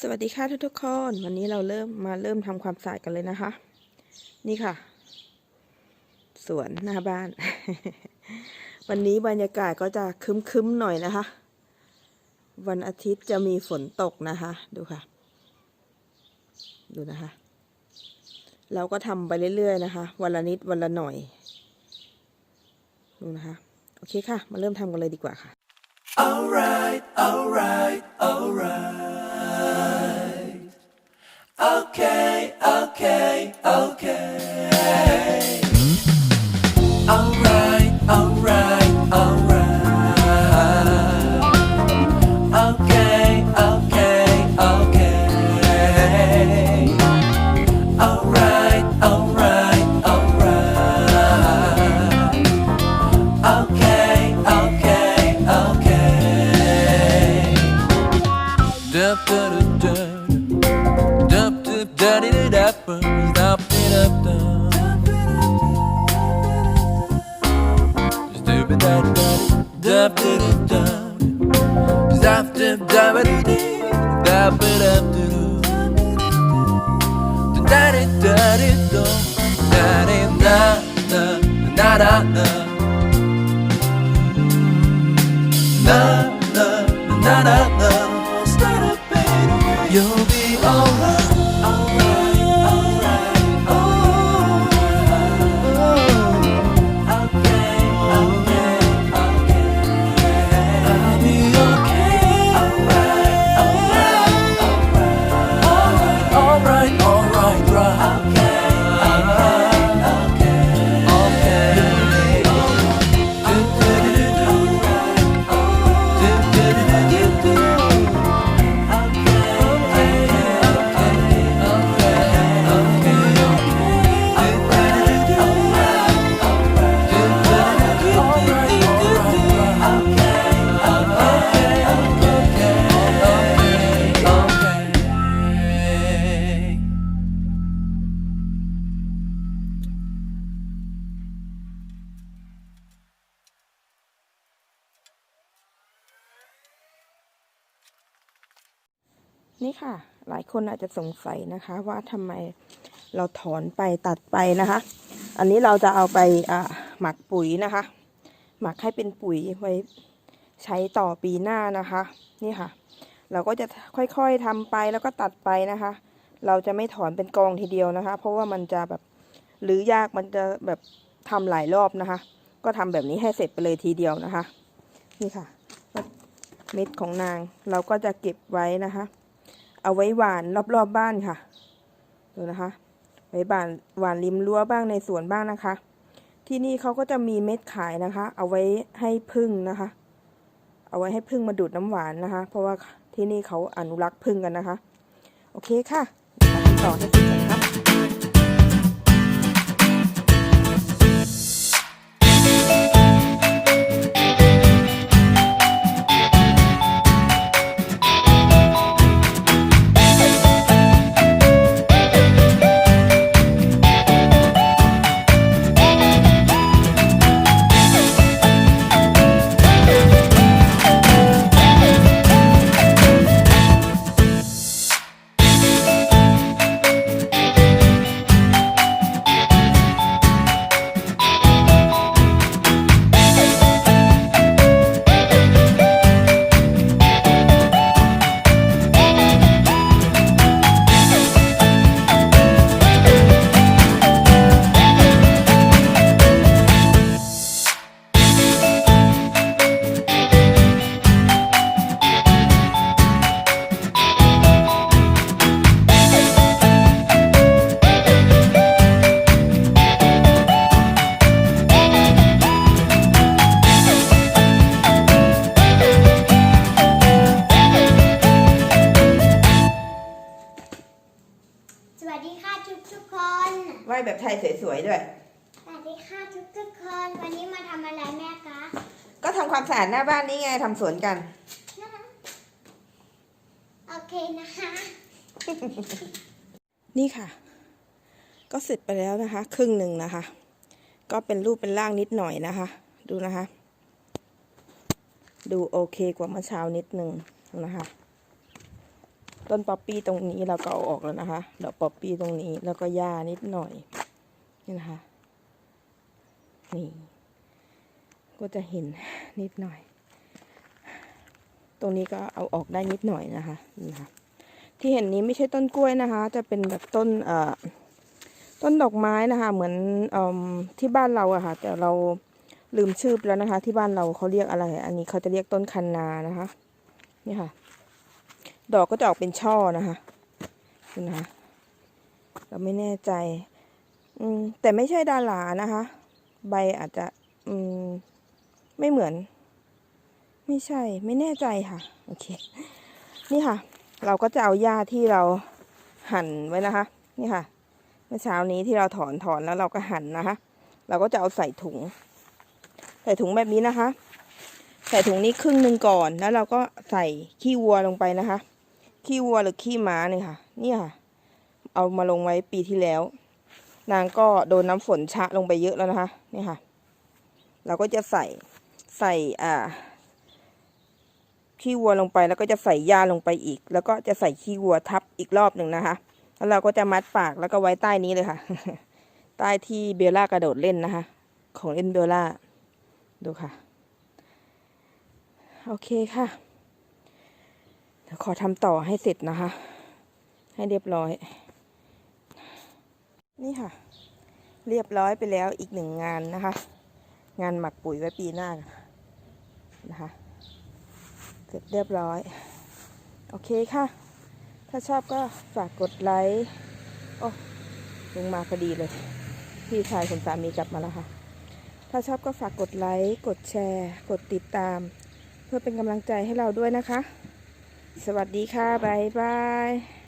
สวัสดีค่ะทุกทุกๆคนวันนี้เราเริ่มมาเริ่มทำความสะอาดกันเลยนะคะ นี่ค่ะ สวนหน้าบ้าน วันนี้บรรยากาศก็จะครึ้มๆหน่อยนะคะ วันอาทิตย์จะมีฝนตกนะคะ ดูค่ะ ดูนะคะ เราก็ทำไปเรื่อยๆนะคะ วันละนิดวันละหน่อย ดูนะคะ โอเคค่ะ มาเริ่มทำกันเลยดีกว่าค่ะ Alright, alright, alright. Okay, okay, okay. Alright, alright, alright. Okay, okay, okay. Alright, alright, alright. Okay, okay, okay. na na na na na นี่ค่ะ หลายคนอาจจะสงสัยนะคะ ว่าทำไมเราถอนไปตัดไปนะคะ อันนี้เราจะเอาไปหมักปุ๋ยนะคะ หมักให้เป็นปุ๋ยไว้ใช้ต่อปีหน้านะคะ นี่ค่ะ เราก็จะค่อยๆทำไปแล้วก็ตัดไปนะคะ เราจะไม่ถอนเป็นกองทีเดียวนะคะ เพราะว่ามันจะแบบหรือยากมันจะแบบทำหลายรอบนะคะ ก็ทำแบบนี้ให้เสร็จไปเลยทีเดียวนะคะ นี่ค่ะ เม็ดของนางเราก็จะเก็บไว้นะคะ เอาไว้หวานรอบๆบบ้านค่ะ ดูนะคะ ไว้บานหวานริมรั้วบ้างในสวนบ้างนะคะ ที่นี่เขาก็จะมีเม็ดขายนะคะ เอาไว้ให้พึ่งนะคะ เอาไว้ให้พึ่งมาดูดน้ำหวานนะคะ เพราะว่าที่นี่เขาอนุรักษ์พึ่งกันนะคะ โอเคค่ะต่อให้สุด ทุกทุกๆคนไหวแบบไทยสวยๆด้วย สวัสดีค่ะทุกทุกๆคน วันนี้มาทำอะไรแม่คะก็ทำความสะอาดหน้าบ้านนี่ไงทำสวนกันโอเคนะคะ นี่ค่ะ ก็เสร็จไปแล้วนะคะ ครึ่งหนึ่งนะคะ ก็เป็นรูปเป็นร่างนิดหน่อยนะคะ ดูนะคะ ดูโอเคกว่าเมื่อเช้านิดหนึ่งนะคะ ต้นป๊อปปี้ตรงนี้เราก็เอาออกแล้วนะคะดอกป๊อปปี้ตรงนี้แล้วก็หญ้านิดหน่อยนี่นะคะนี่ก็จะเห็นนิดหน่อย ตรงนี้ก็เอาออกได้นิดหน่อยนะคะนี่นะคะที่เห็นนี้ไม่ใช่ต้นกล้วยนะคะ จะเป็นแบบต้นเอ่อต้นดอกไม้นะคะ เหมือนเอ่มที่บ้านเราอะค่ะ แต่เราลืมชื่อไปแล้วนะคะ ที่บ้านเราเขาเรียกอะไร อันนี้เขาจะเรียกต้นคันนานะคะ นี่ค่ะ ดอกก็จะออกเป็นช่อนะคะนี่นะคะเราไม่แน่ใจ อืมแต่ไม่ใช่ดารานะคะ ใบอาจจะ อืม ไม่เหมือน ไม่ใช่ ไม่แน่ใจค่ะ โอเค นี่ค่ะ เราก็จะเอาหญ้าที่เราหั่นไว้นะคะ นี่ค่ะ เมื่อเช้านี้ที่เราถอนถอนแล้วเราก็หั่นนะคะ เราก็จะเอาใส่ถุง ใส่ถุงแบบนี้นะคะ ใส่ถุงนี้ครึ่งหนึ่งก่อน แล้วเราก็ใส่ขี้วัวลงไปนะคะ ขี้วัวหรือขี้ม้าเนี่ยค่ะนี่ค่ะ เอามาลงไว้ปีที่แล้ว นางก็โดนน้ำฝนชะลงไปเยอะแล้วนะคะนี่ค่ะ เราก็จะใส่ใส่อ่าขี้วัวลงไปแล้วก็จะใส่หญ้าลงไปอีก แล้วก็จะใส่ขี้วัวทับอีกรอบหนึ่งนะคะ แล้วเราก็จะมัดปากแล้วก็ไว้ใต้นี้เลยค่ะ ใต้ที่เบลล่ากระโดดเล่นนะคะ ของเล่นเบลล่า ดูค่ะ โอเคค่ะ ขอทำต่อให้เสร็จนะคะ ให้เรียบร้อย นี่ค่ะ เรียบร้อยไปแล้วอีกหนึ่งงานนะคะ งานหมักปุ๋ยไว้ปีหน้านะคะ เสร็จเรียบร้อย โอเคค่ะ ถ้าชอบก็ฝากกดไลค์โอ้ลงมาพอดีเลย พี่ชายคุณสามีกลับมาแล้วค่ะ ถ้าชอบก็ฝากกดไลค์ กดแชร์ กดติดตาม เพื่อเป็นกำลังใจให้เราด้วยนะคะ สวัสดีค่ะ บ๊ายบาย